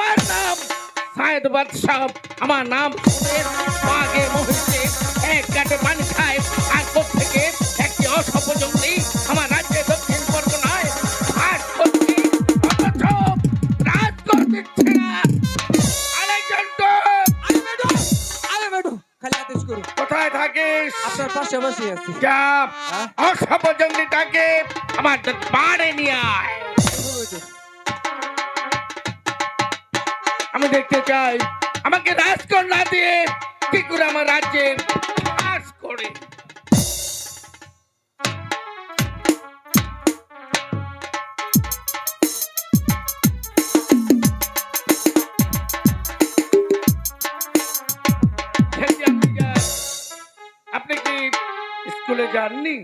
আমার নাম সাহেদ বাদশাহ। আমার নাম মাগে মহিষে এক গাটে পানি খায়। আর থেকে একটি অসপজঙ্গলি আমার রাজ্যে দক্ষিণ পরগনায় হাট করছি অথচ রাজ করতে আরে আরে কোথায় থাকিস? আপনার পাশে বসে আছি। যা হ্যাঁ? অসপজঙ্গলিটাকে আমার বাড়ে নিয়ে আয়। আমি দেখতে চাই। আমাকে রাজকন্যা দিয়ে কি করে আমার রাজ্যে কাজ করে। আপনি কি স্কুলে যাননি?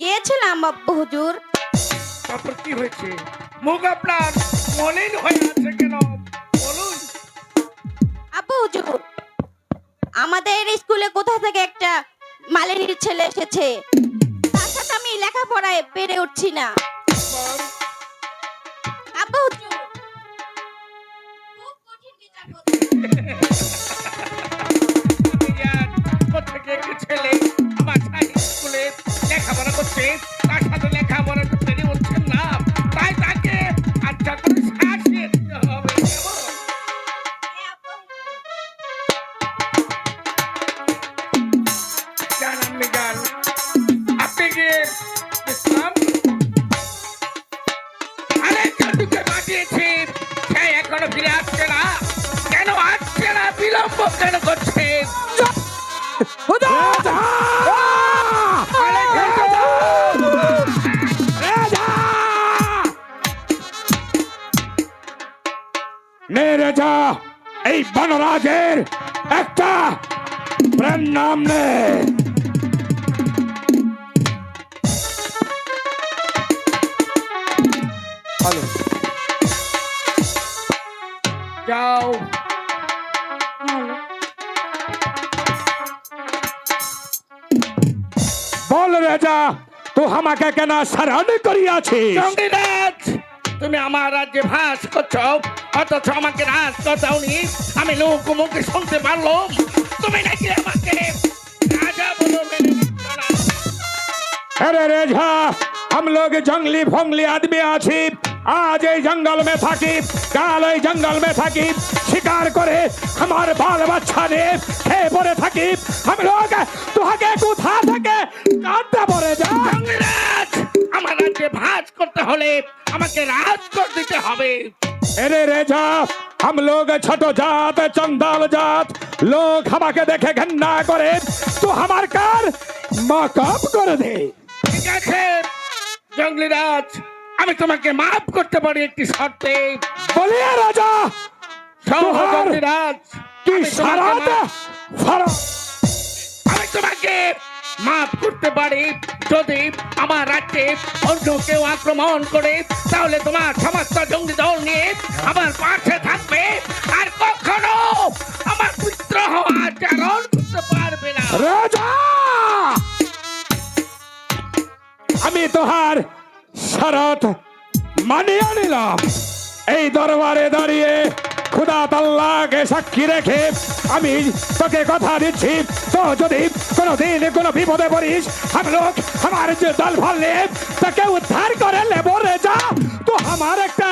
গিয়েছিলাম আব্বু হুজুর। তারপর কি হয়েছে? মুখ আপনার মলিন হয়ে আছে কেন? আমাদের স্কুলে কোথা থেকে একটা মালিনীর ছেলে এসেছে? তার সাথে আমি লেখাপড়ায় পেরে উঠছি না। আব্বা, খুব কঠিন যান আপনি যান আপনি গিয়ে বিশ্রাম আরেকজন ঢুকে পাঠিয়েছি সে এখনও ফিরে আসছে না কেন আসছে না বিলম্ব কেন করছে মেরে যা এই বনরাজের একটা প্রেম নাম নে हेलो जाओ বল রাজা তো আমাকে কেন সারণ করিয়াছে জঙ্গিরাজ তুমি আমার রাজ্যে ভাস করছ অথচ আমাকে রাজ কথাওনি আমি লোক মুখে শুনতে পারলাম তুমি নাকি আমাকে রাজা বলো মেনে अरे रेझा हम लोग जंगली फोंगली आदमी आछी আজ এই জঙ্গল মে থাকি কাল এই জঙ্গল মে থাকি শিকার করে আমার বাল বাচ্চা নিয়ে খেয়ে পড়ে থাকি हम लोग তোহাকে কোথা থেকে কাটতে পড়ে যা জঙ্গিরাজ আমার রাজ্যে ভাস করতে হলে আমাকে রাজ কর দিতে হবে अरे रेझा हम लोग ছোট জাত চন্দাল জাত লোক আমাকে দেখে ঘৃণা করে তো আমার কার মাকাপ করে দে ঠিক আছে জঙ্গলিরাজ আমি তোমাকে মাফ করতে পারি একটি শর্তে। বলে রাজা শোনো কি আমি তোমাকে মাফ করতে পারি যদি আমার রাজ্যে অন্য কেউ আক্রমণ করে তাহলে তোমার সমস্ত জঙ্গি দল নিয়ে আমার পাশে থাকবে। সাক্ষী রেখে আমি তোকে কথা দিচ্ছি তো যদি কোনোদিন কোনো বিপদে পড়িস हम लोग हमारे जो दल फल নিয়ে তাকে উদ্ধার করে নেব রে যা তো আমার একটা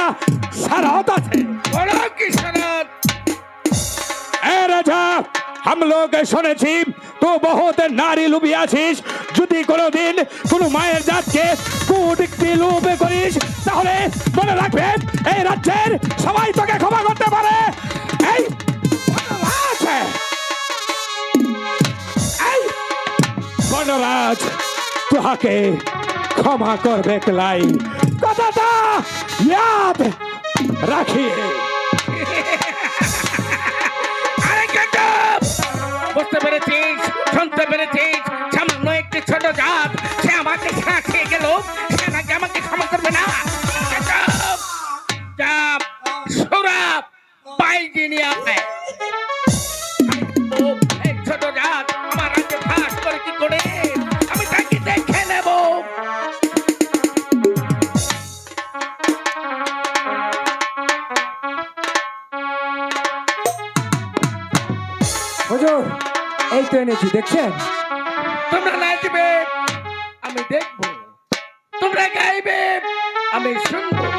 শরৎ আছে বড় কিশোরত এ রাজা हम लोग শুনেছি তো বহুত নারী লুবিয়াছিস যদি কোনোদিন কোনো মায়ের জাতকে কুদিকটি লোভ করিস তাহলে মনে রাখবে এই রাজ্যের সবাই তোকে ক্ষমা করতে পারে এই এই বনরাজ তোহাকে ক্ষমা করবে লাই কথাটা ইয়াদ কেটপ! বুঝতে পেরেছিস? এনেছি দেখছেন? তোমরা নাচবে আমি দেখব। তোমরা গাইবে আমি শুনব।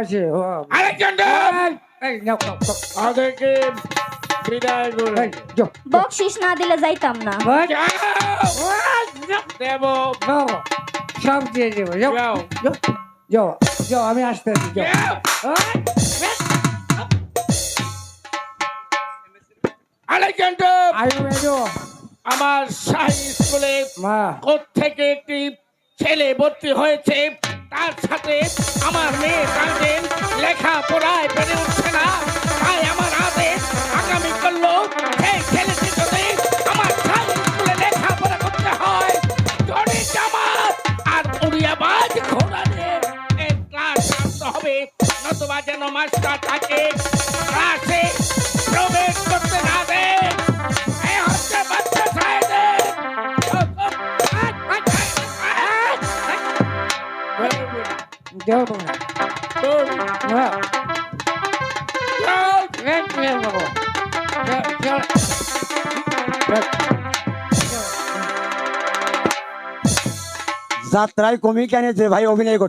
আসে ও আরেকজন এই নাও। বিদায় বকশিস না দিলে যাইতাম না। দেব সব দিয়ে দেবো যাও। যাও। যাও যাও যাও আমি আসতে আছি যাও। আমার শাহী স্কুলে মা। থেকে একটি ছেলে ভর্তি হয়েছে? তার সাথে আমার মেয়ে গার্জেন লেখা পড়ায় পেরে উঠছে না। তাই আমার আদেশ আগামী করল, সেই ছেলেটি যদি আমার স্কুলে লেখাপড়া করতে হয়। জড়ি জামাত আর উড়িয়াবাজ ঘোড়া নিয়ে এই ক্লাস হবে, নতুবা যেন মাস্টার তাকে যাও তোমরা। যাত্রায় কমিক এনেছে ভাই অভিনয়